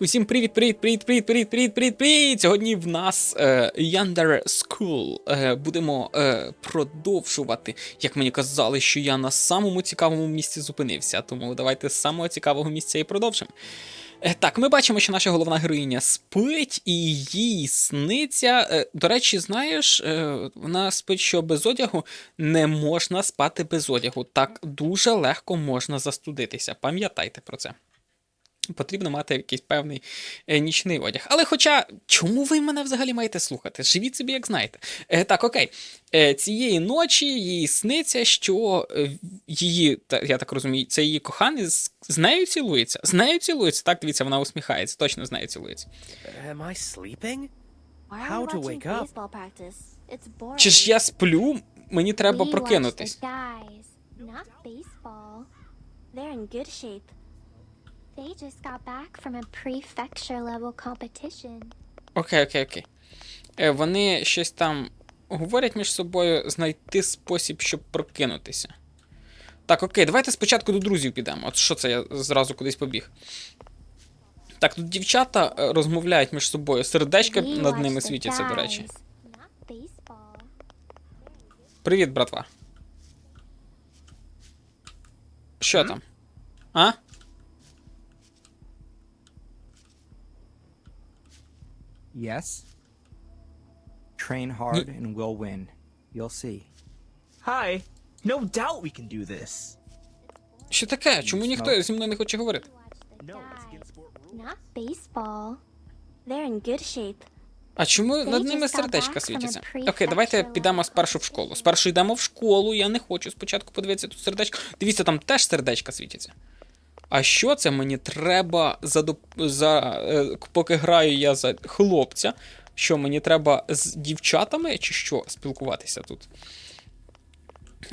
Усім привіт, привіт, привіт, привіт, привіт, привіт, привіт, привіт! Сьогодні в нас е, Yandere School. Е, будемо е, продовжувати. Як мені казали, що я на самому цікавому місці зупинився, тому давайте з самого цікавого місця і продовжимо. Е, Так, ми бачимо, що наша головна героїня спить, і їй сниться. Е, До речі, знаєш, е, вона спить, що без одягу не можна спати без одягу. Так дуже легко можна застудитися. Пам'ятайте про це. Потрібно мати якийсь певний е, нічний одяг. Але хоча, чому ви мене взагалі маєте слухати? Живіть собі, як знаєте. Е, так, окей. Е, цієї ночі їй сниться, що її, та, я так розумію, це її коханий з, нею цілується. З нею цілується. Так, дивіться, вона усміхається, точно з нею цілується. Am I sleeping? How to wake up? Чи ж я сплю? Мені треба прокинутись. They're in good shape. They just got back from a prefecture level competition. Окей, окей, окей. Е, вони щось там говорять між собою знайти спосіб, щоб прокинутися. Так, окей, давайте спочатку до друзів підемо. От що це я зразу кудись побіг. Так, тут дівчата е, розмовляють між собою. Сердечка We над ними світяться, до речі. Привіт, братва. Що там? А? Yes. Train hard and we'll win. You'll see. Hi. No doubt we can do this. Що таке? Чому ніхто зі мною не хоче говорити? No, it's against sport rules. not baseball. They're in good shape. А чому They над ними сердечка світяться? Окей, давайте підемо спершу в школу. Спершу йдемо в школу, я не хочу спочатку подивитися тут сердечко. Дивіться, там теж сердечка світяться. А що це мені треба за, за е, поки граю я за хлопця? Що мені треба з дівчатами чи що спілкуватися тут?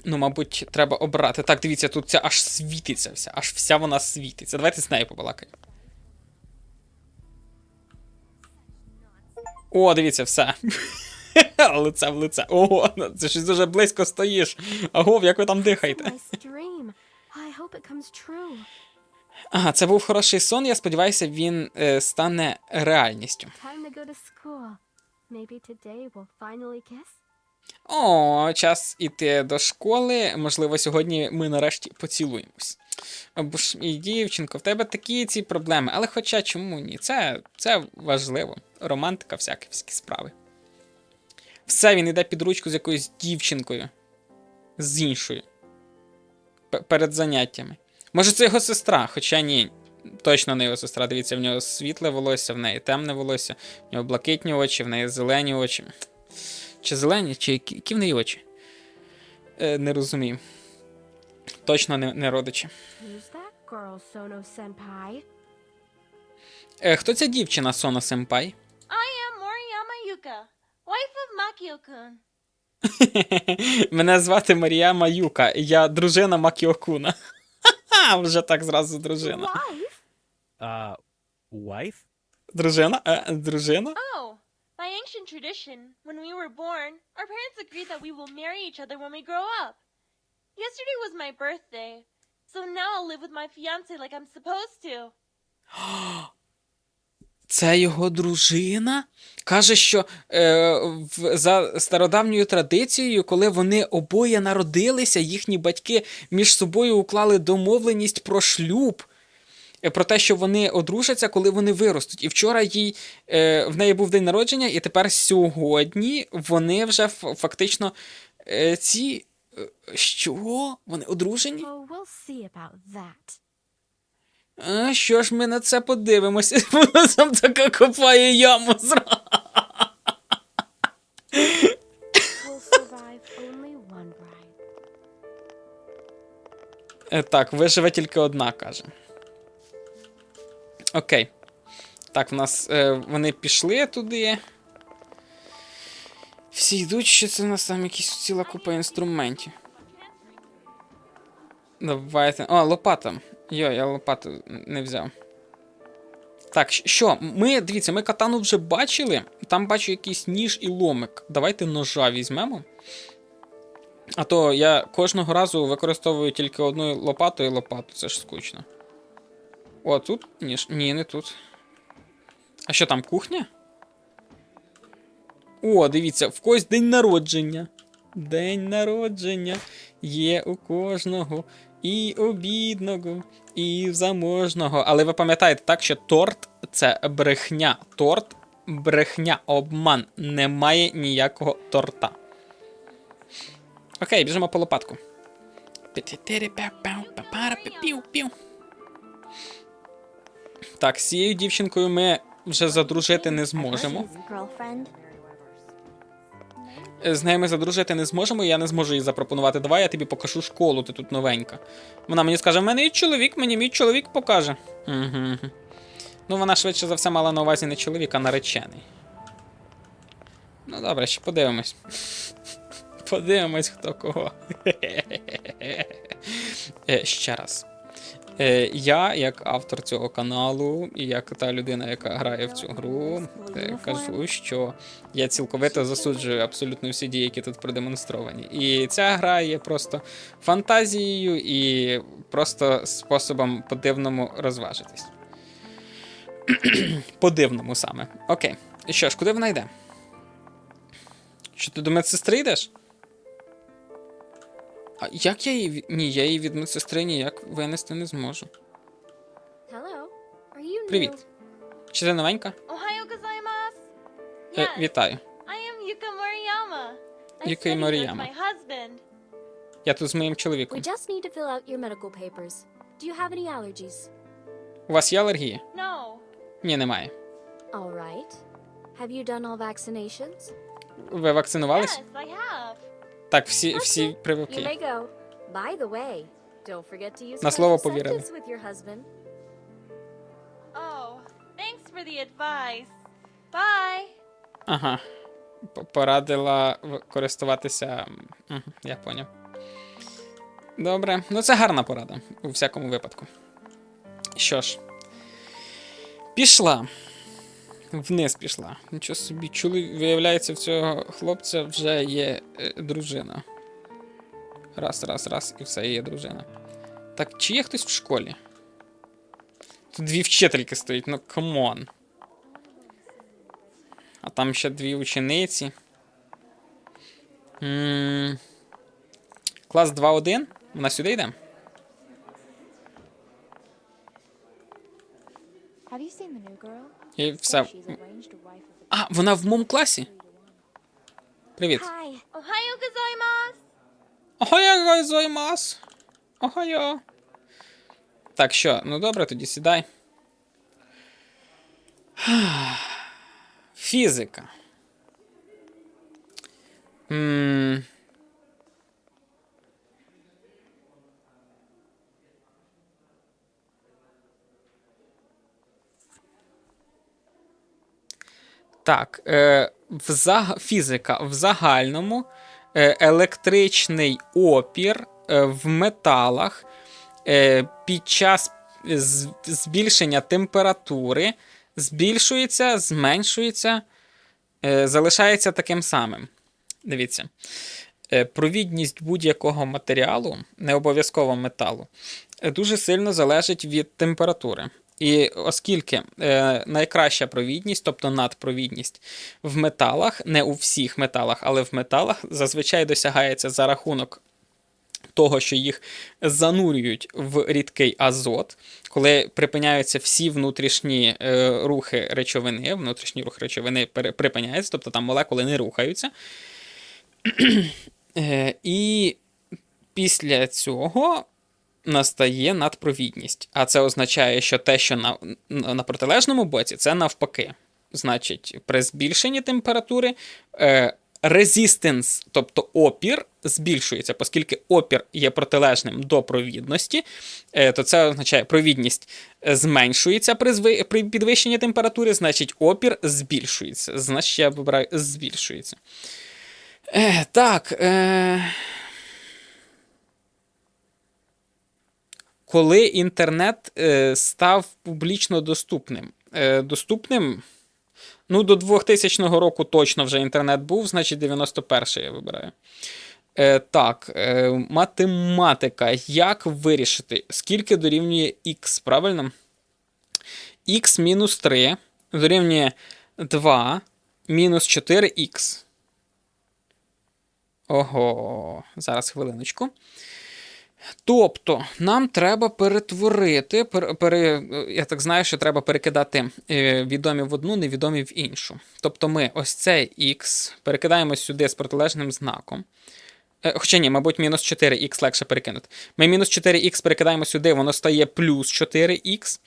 Ну, мабуть, треба обрати. Так, дивіться, тут ця аж світиться вся, аж вся вона світиться. Давайте з нею побалакаємо. О, дивіться, все. лице в лице. Ого, це щось дуже близько стоїш. Агов, як ви там дихаєте? Ага, це був хороший сон, я сподіваюся, він е, стане реальністю. О, час іти до школи. Можливо, сьогодні ми нарешті поцілуємось. Бо ж і дівчинко, в тебе такі ці проблеми. Але хоча чому ні? Це, це важливо. Романтика, всякі всякі справи. Все, він йде під ручку з якоюсь дівчинкою. З іншою. П- перед заняттями. Може, це його сестра, хоча ні. Точно не його сестра. Дивіться, в нього світле волосся, в неї темне волосся, в нього блакитні очі, в неї зелені очі. Чи зелені, чи які, в неї очі? Е, не розумію. Точно не, не родичі. Е, хто ця дівчина Сона Сенпай? Мене звати Марія Маюка, я дружина Макіокуна. Ха-ха, Вже так зразу дружина. Wife? Uh, wife? Дружина? Е, дружина? Oh, by ancient tradition, when we were born, our parents agreed that we will marry each other when we grow up. Yesterday was my birthday, so now I'll live with my fiance like I'm supposed to. Це його дружина? Каже, що е, в, за стародавньою традицією, коли вони обоє народилися, їхні батьки між собою уклали домовленість про шлюб. е, Про те, що вони одружаться, коли вони виростуть. І вчора їй е, в неї був день народження, і тепер сьогодні вони вже фактично е, ці. е, Що? Вони одружені? Oh, we'll see about that. А, що ж ми на це подивимося? Вона сам така копає яму зразу. Е, Так, виживе тільки одна, каже. Окей. Так, в нас е, вони пішли туди. Всі йдуть, що це в нас там якісь ціла купа інструментів. Давайте. О, лопата. Йо, я лопату не взяв. Так, що? Ми, дивіться, ми катану вже бачили. Там бачу якийсь ніж і ломик. Давайте ножа візьмемо. А то я кожного разу використовую тільки одну лопату і лопату, це ж скучно. О, тут ніж. Ні, не тут. А що там, кухня? О, дивіться, в когось день народження. День народження є у кожного. І у бідного, і заможного. Але ви пам'ятаєте так, що торт це брехня. Торт брехня, обман. Немає ніякого торта. Окей, біжимо по лопатку. Так, з цією дівчинкою ми вже задружити не зможемо. Girlfriend. З нею ми задружити не зможемо, я не зможу їй запропонувати. Давай я тобі покажу школу, ти тут новенька. Вона мені скаже: в мене є чоловік, мені мій чоловік покаже. Угу. Ну, вона швидше за все мала на увазі не чоловік, а наречений. Ну, добре, ще подивимось. Подивимось, хто кого. Е, Ще раз. Е, Я, як автор цього каналу, і як та людина, яка грає в цю гру, е, кажу, що я цілковито засуджую абсолютно всі дії, які тут продемонстровані. І ця гра є просто фантазією і просто способом по-дивному розважитись. по-дивному саме. Окей. І що ж, куди вона йде? Що ти до медсестри йдеш? А як я її. Ні, я її від медсестри ніяк винести не зможу. Hello. Are you new? Привіт. Чи ти новенька? Е, Yes, вітаю. I am Yuka Moriyama. I Yuka study with Moriyama. my husband. Я тут з моїм чоловіком. We just need to fill out your medical papers. Do you have any allergies? У вас є алергія? No. Ні, немає. All right. Have you done all vaccinations? Ви вакцинувались? Yes, I have. Так, всі, всі. Прививки. На слово повірили. Oh, thanks for the advice. Bye. Ага. Порадила користуватися. Я поняв. Добре. Ну, це гарна порада у всякому випадку. Що ж. Пішла. Вниз пішла. Нічого собі. Чули, виявляється, в цього хлопця вже є е, дружина. Раз, раз, раз, і все, є дружина. Так, чи є хтось в школі? Тут дві вчительки стоять, ну камон. А там ще дві учениці. м Клас 2-1. Вона сюди йде? І все. She's arranged a wife of А, вона в моєму класі? Привіт. Охайо гайзоймас. Охайо. Так, що, ну добре, тоді сідай. Фізика. м Так, е, в заг... фізика в загальному е, електричний опір е, в металах е, під час збільшення температури збільшується, зменшується, е, залишається таким самим. Дивіться. Е, Провідність будь-якого матеріалу, не обов'язково металу, е, дуже сильно залежить від температури. І оскільки е, найкраща провідність, тобто надпровідність в металах, не у всіх металах, але в металах зазвичай досягається за рахунок того, що їх занурюють в рідкий азот, коли припиняються всі внутрішні е, рухи речовини, внутрішній рух речовини припиняється, тобто там молекули не рухаються. Е, і після цього настає надпровідність. А це означає, що те, що на, на протилежному боці, це навпаки. Значить, при збільшенні температури е, resistance, тобто опір, збільшується, оскільки опір є протилежним до провідності, е, то це означає, провідність зменшується при, зви- при підвищенні температури, значить опір збільшується. Значить, я вибираю збільшується. Е, так. Е... Коли інтернет е, став публічно доступним. Е, доступним. Ну, до 2000 року точно вже інтернет був, значить 91 я вибираю. Е, так, е, математика. Як вирішити? Скільки дорівнює х, правильно? х мінус 3 дорівнює 2 мінус 4х. Ого, зараз хвилиночку. Тобто, нам треба перетворити, пер, пере, я так знаю, що треба перекидати е, відомі в одну, невідомі в іншу. Тобто ми ось цей х перекидаємо сюди з протилежним знаком. Е, Хоча ні, мабуть, мінус 4х легше перекинути. Ми мінус 4х перекидаємо сюди, воно стає плюс 4х.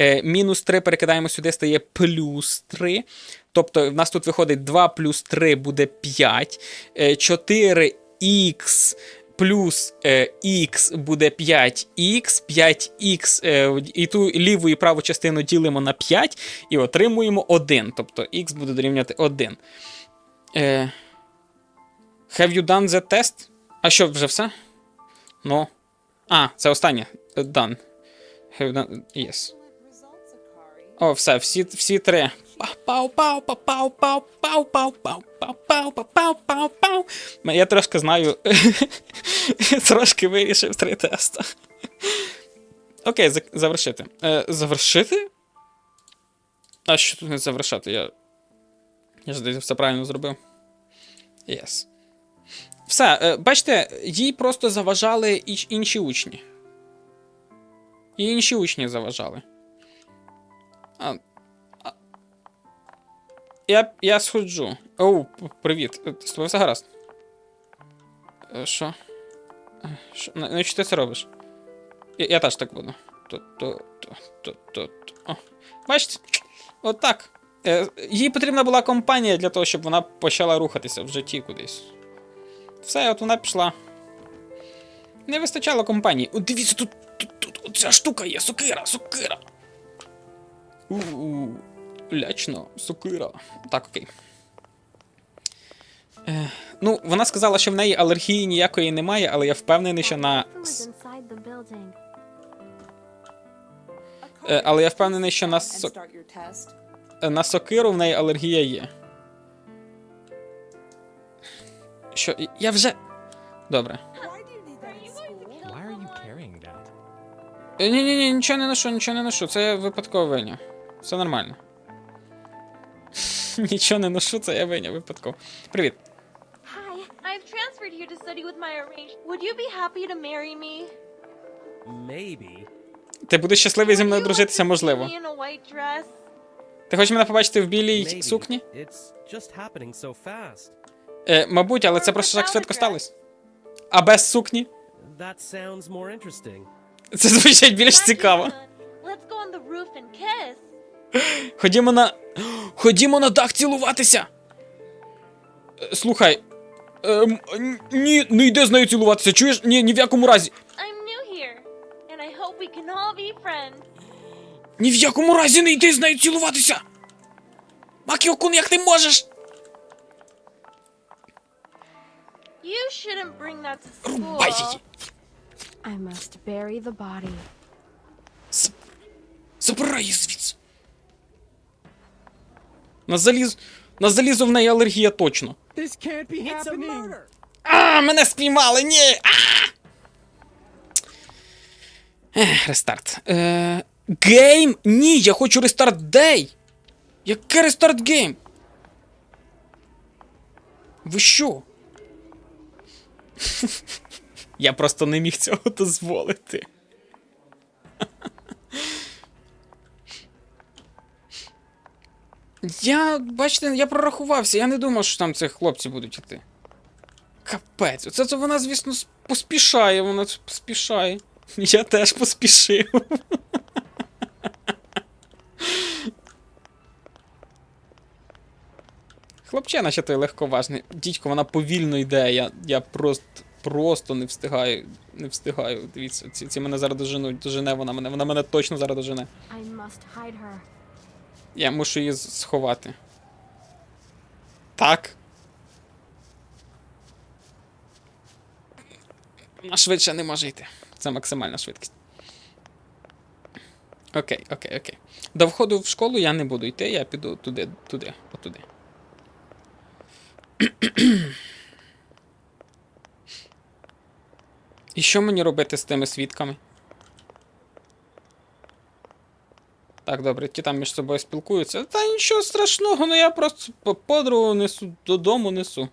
Е, мінус 3 перекидаємо сюди, стає плюс 3. Тобто в нас тут виходить 2 плюс 3 буде 5. Е, 4х плюс е, х буде 5х, 5х, е, і ту ліву і праву частину ділимо на 5 і отримуємо 1. Тобто х буде дорівнювати 1. Е, have you done the test? А що, вже все? Ну. А, це останнє. Е, Done. Have you done... Yes. О, все, всі, всі три. Пау пау пау пау пау пау пау пау пау пау пау пау пау пау Я трошки знаю. трошки вирішив три теста. Окей, завершити. Завершити? А що тут не завершати? Я. Я здається, все правильно зробив. Yes. Все, бачите, їй просто заважали інші учні. І інші учні заважали. А... Я, я сходжу. Оу, привіт. Е, З все гаразд. Е, Що? Е, Що? Ти це робиш? Я, я теж так буду. То, то, то, то, то, то. О. Бачите? От так. Е, їй потрібна була компанія для того, щоб вона почала рухатися в житті кудись. Все, от вона пішла. Не вистачало компанії. О, дивіться, тут, тут, тут оця штука є, сокира, сокира. У-у, лячно, сокира. Так, окей. Е, ну, вона сказала, що в неї алергії ніякої немає, але я впевнений, що на. Е, але я впевнений, що на, со... е, на сокиру в неї алергія є. Що, я вже. Добре. Carrying that? Ні, ні, ні, нічого не ношу, нічого не ношу. Це випадкова виня. Все нормально. Нічого не ношу, це я виня, випадково. Привіт. Hi, I've transferred here to study with my arranged. Would you be happy to marry me? Maybe. Ти будеш щасливий зі мною дружитися, можливо. me in a white dress? Ти хочеш мене побачити в білій Maybe. сукні? It's just happening so fast. Е, мабуть, але це просто так швидко сталося. А без сукні? That sounds more interesting. Це звучить більш цікаво. is fun. Let's go on the roof and kiss. Ходімо на. Ходімо на дах цілуватися. Е, Слухай. Ем, ні, не йди з нею цілуватися, чуєш? Ні, ні в якому разі. Ні в якому разі не йди з нею цілуватися. Макіокун, як ти можеш? You shouldn't bring that to school. Рубай її. I must bury the body. Забирай її звідси. На заліз... На залізо в неї алергія точно. This can't be It's a happening. А, мене спіймали, ні! А! Ех, рестарт. Е, гейм? Ні, я хочу рестарт дей. Яке рестарт гейм? Ви що? я просто не міг цього дозволити. Я, бачите, я прорахувався, я не думав, що там цих хлопці будуть іти. Капець, оце то вона, звісно, поспішає, вона поспішає. Я теж поспішив. Хлопчина ще той легковажний. Дідько, вона повільно йде, я, я просто, просто не встигаю. Не встигаю. Дивіться, ці, ці мене зараз доженуть, дожене вона мене, вона мене точно зараз дожене. I must hide her. Я мушу її сховати. Так. Вона швидше не може йти. Це максимальна швидкість. Окей, окей, окей. До входу в школу я не буду йти, я піду туди, туди, отуди. І що мені робити з тими свідками? Так, добре, ті там між собою спілкуються. Та нічого страшного, ну я просто подругу несу, додому несу.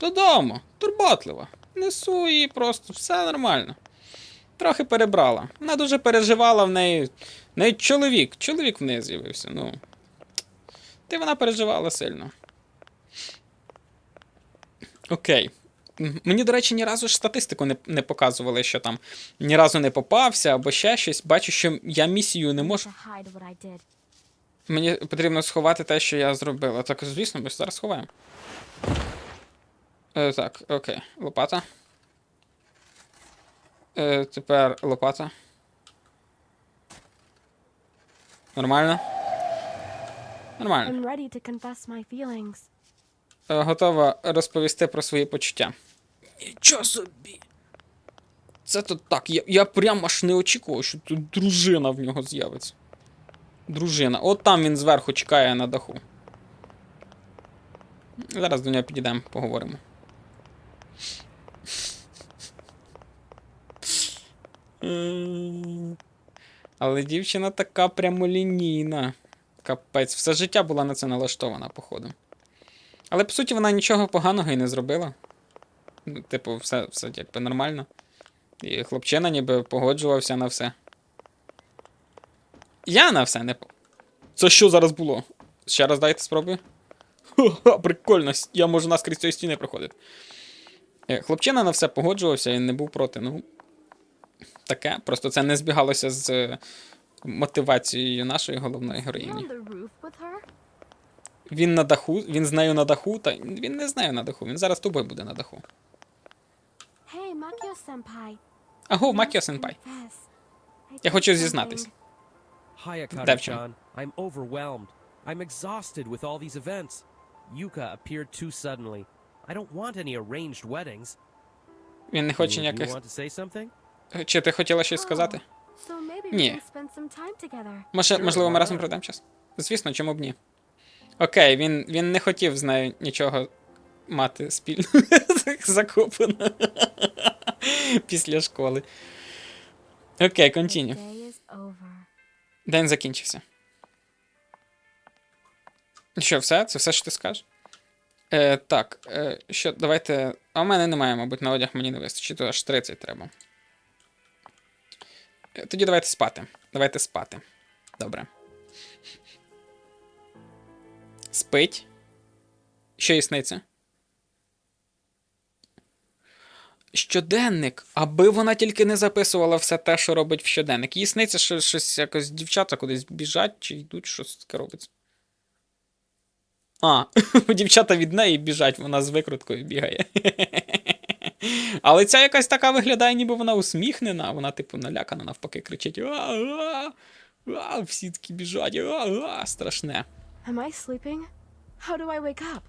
Додому, турботливо. Несу її просто, все нормально. Трохи перебрала. Вона дуже переживала в неї. В неї чоловік. Чоловік в неї з'явився. Ну. Ти вона переживала сильно. Окей. Мені, до речі, ні разу ж статистику не, не показували, що там ні разу не попався або ще щось. Бачу, що я місію не можу. Мені потрібно сховати те, що я зробила. Так, звісно, ми зараз сховаємо. Е, так, окей. Лопата. Е, тепер лопата. Нормально? Нормально. I'm ready to confess my feelings. Е, готова розповісти про свої почуття. Нічого собі. Це то так. Я, я прям аж не очікував, що тут дружина в нього з'явиться. Дружина. От там він зверху чекає на даху. Зараз до нього підійдемо, поговоримо. Але дівчина така прямолінійна. Капець, все життя була на це налаштована, походу. Але по суті вона нічого поганого і не зробила. Типу, все, все якби нормально. І хлопчина ніби погоджувався на все. Я на все не. Це що зараз було? Ще раз дайте спробую. Ха-ха, прикольно, я можу наскрізь цієї стіни проходити. Е, Хлопчина на все погоджувався і не був проти. Ну. Таке. Просто це не збігалося з е, мотивацією нашої головної героїні. Він на даху, він з нею на даху, та він не з нею на даху, він зараз тобою буде на даху. Hey, Makio senpai. Аго, I Макіо сенпай. Я хочу зізнатись. Hiya, Devchan. Kari-chan. I'm overwhelmed. I'm exhausted with all these events. Yuka appeared too suddenly. I don't want any arranged weddings. Він не хоче ніяких. Чи ти хотіла щось сказати? Ні. Може, можливо, ми разом not? проведемо час? Звісно, чому б ні. Окей, він, він не хотів з нею нічого мати спільно закопано після школи. Окей, континю. День закінчився. Що, все? Це все, що ти скажеш? Е, так, е, що, давайте. А в мене немає, мабуть, на одяг мені не вистачить, то аж 30 треба. Е, Тоді давайте спати. Давайте спати. Добре. Спить. Що сниться? Щоденник, аби вона тільки не записувала все те, що робить в щоденник. Їй сниться, що щось якось дівчата кудись біжать чи йдуть, щось таке робиться. А, дівчата від неї біжать, вона з викруткою бігає. Але ця якась така виглядає, ніби вона усміхнена, вона, типу, налякана, навпаки, кричить. А-а-а! Всі такі біжать, а-а-а, страшне. Am I sleeping? How do I wake up?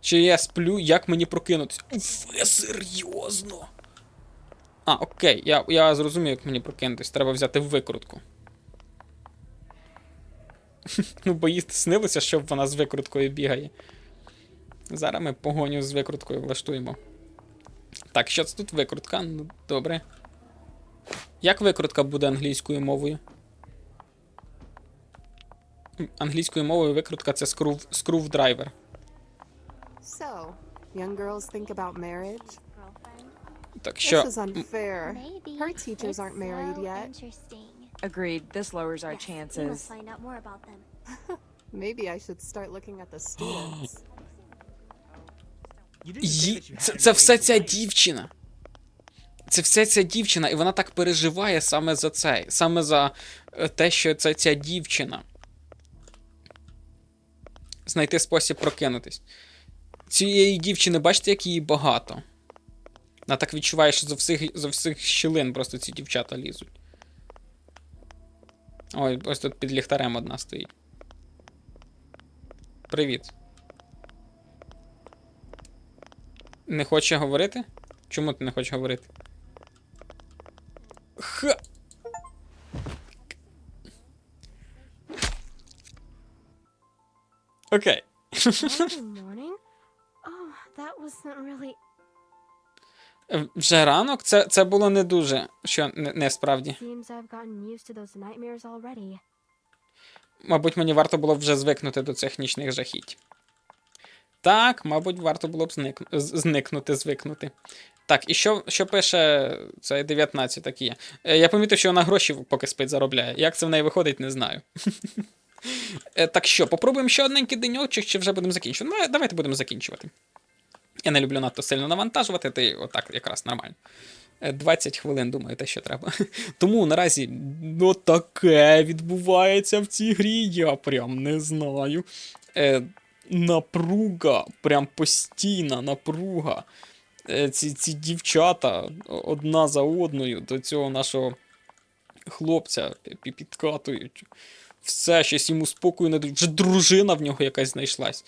Чи я сплю, як мені прокинутися? Ви серйозно? А, окей, я, я зрозумів, як мені прокинутись. Треба взяти викрутку. ну, бо їй снилося, що вона з викруткою бігає. Зараз ми погоню з викруткою влаштуємо. Так, що це тут викрутка? Ну, добре. Як викрутка буде англійською мовою? Англійською мовою викрутка це скрув, скрувдрайвер. So, young girls think about marriage? Так що. This is unfair. Maybe. Her teachers It's aren't married so yet. Interesting. Agreed. This lowers our Yes, we must chances. find out more about them. Maybe I should start looking at the students. You Ї... Це, це все ця дівчина. Це все ця дівчина, і вона так переживає саме за це. Саме за е, те, що це ця дівчина. Знайти спосіб прокинутись. Цієї дівчини, бачите, як її багато. Вона так відчуває, що за всіх, за всіх щілин просто ці дівчата лізуть. Ой, ось тут під ліхтарем одна стоїть. Привіт. Не хоче говорити? Чому ти не хочеш говорити? Ха. Окей. Monday Вже ранок? Це, це було не дуже. Що не, не справді. Мабуть, мені варто було б вже звикнути до цих нічних жахіть. Так, мабуть, варто було б зник... зникнути, звикнути. Так, і що, що пише цей 19 так є. Я помітив, що вона гроші поки спить заробляє. Як це в неї виходить, не знаю. Е, Так що, попробуємо ще одненький деньочок, чи вже будемо закінчувати? Ну, давайте будемо закінчувати. Я не люблю надто сильно навантажувати, ти отак якраз нормально. Е, 20 хвилин, думаю, те, що треба. Тому наразі ну таке відбувається в цій грі, я прям не знаю. Е, напруга, прям постійна напруга. Е, ці, ці дівчата одна за одною до цього нашого хлопця підкатують. Все, щось йому спокою не дають. Вже дружина в нього якась знайшлась.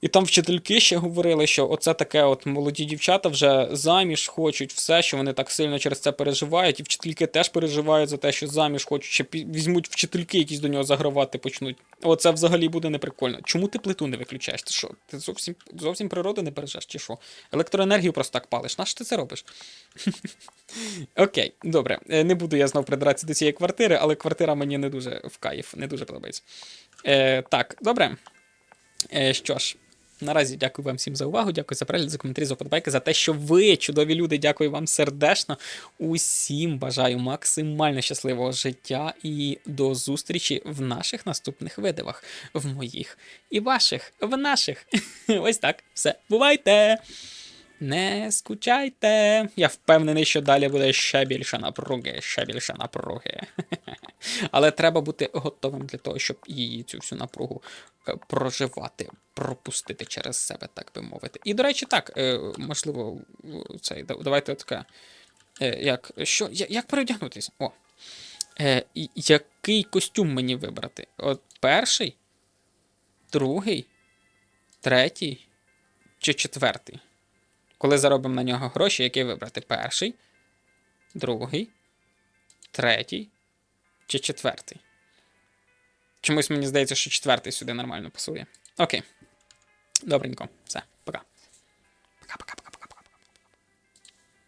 І там вчительки ще говорили, що оце таке от молоді дівчата вже заміж хочуть, все, що вони так сильно через це переживають, і вчительки теж переживають за те, що заміж хочуть, ще візьмуть вчительки, якісь до нього загравати почнуть. Оце взагалі буде неприкольно. Чому ти плиту не виключаєш? Ти що? Ти зовсім, зовсім природу не бережеш, чи що? Електроенергію просто так палиш. Нащо ти це робиш? Окей, добре. Е, Не буду я знов придиратися до цієї квартири, але квартира мені не дуже в кайф, не дуже подобається. Е, так, добре. Е, що ж, наразі дякую вам всім за увагу. Дякую за перегляд, за коментарі, за подбайки, за те, що ви, чудові люди, дякую вам сердечно. Усім бажаю максимально щасливого життя і до зустрічі в наших наступних видивах. В моїх і ваших, в наших. Ось так. Все. Бувайте! Не скучайте. Я впевнений, що далі буде ще більше напруги, ще більше напруги. Але треба бути готовим для того, щоб її цю всю напругу е, проживати, пропустити через себе, так би мовити. І, до речі, так, е, можливо, да- давайте таке. Е, Як, що, як переодягнутися? О. Який костюм мені вибрати? От перший, другий, третій чи четвертий? Коли заробимо на нього гроші, який вибрати? Перший, другий, третій чи четвертий? Чомусь мені здається, що четвертий сюди нормально пасує. Окей. Добренько. Все, пока.